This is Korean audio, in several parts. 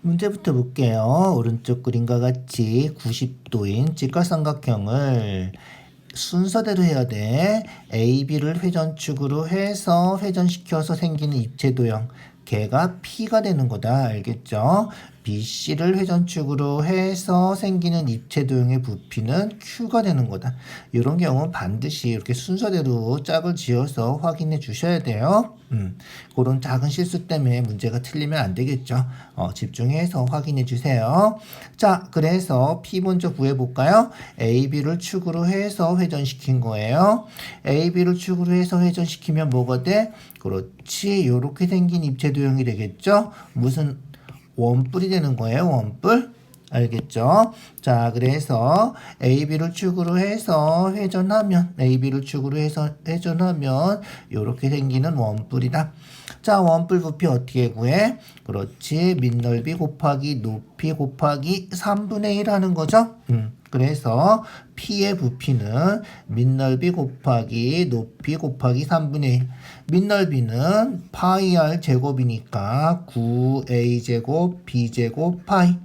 문제부터 볼게요. 오른쪽 그림과 같이 90도인 직각삼각형을 순서대로 해야 돼. A, B를 회전축으로 해서 회전시켜서 생기는 입체 도형. 걔가 P가 되는 거다. 알겠죠? B, C를 회전축으로 해서 생기는 입체 도형의 부피는 Q가 되는 거다. 이런 경우는 반드시 이렇게 순서대로 짝을 지어서 확인해 주셔야 돼요. 음, 그런 작은 실수 때문에 문제가 틀리면 안 되겠죠. 어, 집중해서 확인해 주세요. 자, 그래서 P 먼저 구해볼까요? AB를 축으로 해서 회전시킨 거예요. AB를 축으로 해서 회전시키면 뭐가 돼? 그렇지. 요렇게 생긴 입체 도형이 되겠죠? 무슨 원뿔이 되는 거예요. 원뿔. 알겠죠? 자, 그래서 AB를 축으로 해서 회전하면 AB를 축으로 해서 회전하면 이렇게 생기는 원뿔이다. 자, 원뿔 부피 어떻게 구해? 그렇지. 밑 넓이 곱하기 높이 곱하기 3분의 1 하는 거죠? 음. 그래서 P의 부피는 밑넓이 곱하기 높이 곱하기 3분의 1. 밑넓이는 파이 r 제곱이니까 9a 제곱 b 제곱 파이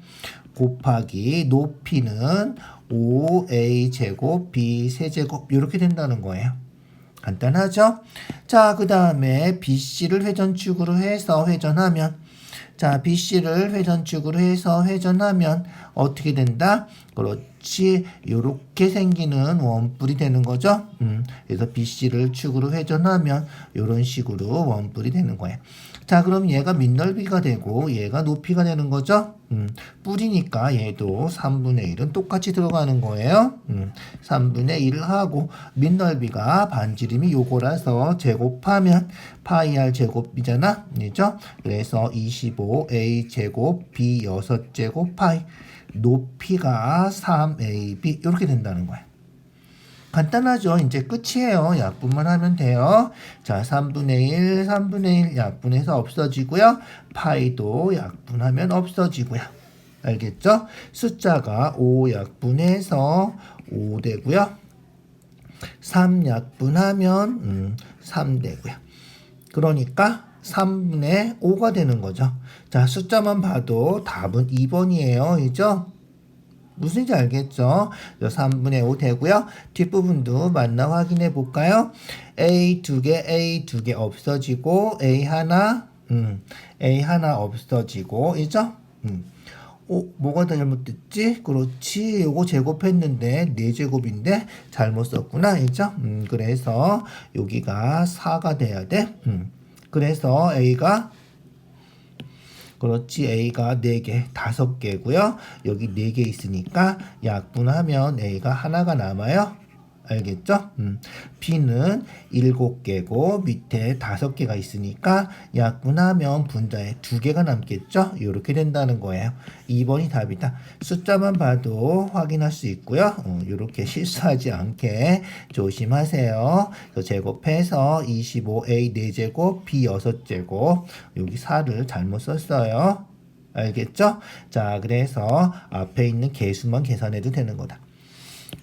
곱하기 높이는 5a 제곱 b 세제곱 이렇게 된다는 거예요. 간단하죠? 자, 그 다음에 BC를 회전축으로 해서 회전하면 자, BC를 회전축으로 해서 회전하면 어떻게 된다? 그렇 지. 요렇게 생기는 원뿔이 되는 거죠. 음, 그래서 BC를 축으로 회전하면 요런 식으로 원뿔이 되는 거예요. 자, 그럼 얘가 밑넓이가 되고 얘가 높이가 되는 거죠. 음, 뿌리니까 얘도 3분의 1은 똑같이 들어가는 거예요. 음, 3분의 1을 하고 밑넓이가 반지름이 요거라서 제곱하면 파이 r 제곱이잖아. 그죠? 그래서 25a 제곱 b 6제곱 파이 높이가 3ab 이렇게 된다는 거야. 간단하죠. 이제 끝이에요. 약분만 하면 돼요. 자, 3분의 1, 3분의 1 약분해서 없어지고요. 파이도 약분하면 없어지고요. 알겠죠? 숫자가 5 약분해서 5 되고요. 3 약분하면 음, 3 되고요. 그러니까 3분의 5가 되는 거죠. 자, 숫자만 봐도 답은 2번이에요. 이죠? 무슨지 알겠죠? 3분의 5 되고요. 뒷부분도 맞나 확인해 볼까요? A 두 개, A 두 개 없어지고 A 하나, 음, A 하나 없어지고, 이죠? 음. 어, 뭐가 더 잘못됐지? 그렇지. 요거 제곱했는데 4제곱인데 잘못 썼구나. 이죠? 음, 그래서 여기가 4가 돼야 돼. 음. 그래서 A가 그렇지 A가 4개, 5개고요. 여기 4개 있으니까 약분하면 A가 하나가 남아요. 알겠죠? 음. B는 7개고 밑에 5개가 있으니까 약분하면 분자에 2개가 남겠죠? 이렇게 된다는 거예요. 2번이 답이다. 숫자만 봐도 확인할 수 있고요. 어, 이렇게 실수하지 않게 조심하세요. 그래서 제곱해서 25A 4제곱, B 6제곱 여기 4를 잘못 썼어요. 알겠죠? 자, 그래서 앞에 있는 개수만 계산해도 되는 거다.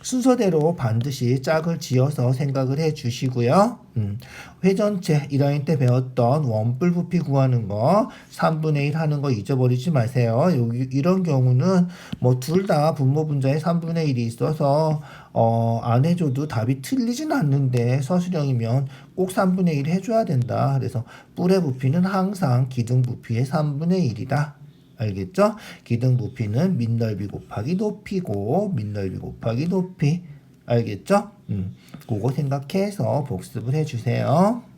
순서대로 반드시 짝을 지어서 생각을 해 주시고요. 음, 회전체 1학년 때 배웠던 원뿔 부피 구하는 거 3분의 1 하는 거 잊어버리지 마세요. 여기 이런 경우는 뭐 둘 다 분모 분자에 3분의 1이 있어서 어, 안 해줘도 답이 틀리진 않는데 서술형이면 꼭 3분의 1 해줘야 된다. 그래서 뿔의 부피는 항상 기둥 부피의 3분의 1이다. 알겠죠? 기둥 부피는 밑넓이 곱하기 높이고 밑넓이 곱하기 높이 알겠죠? 음, 그거 생각해서 복습을 해주세요.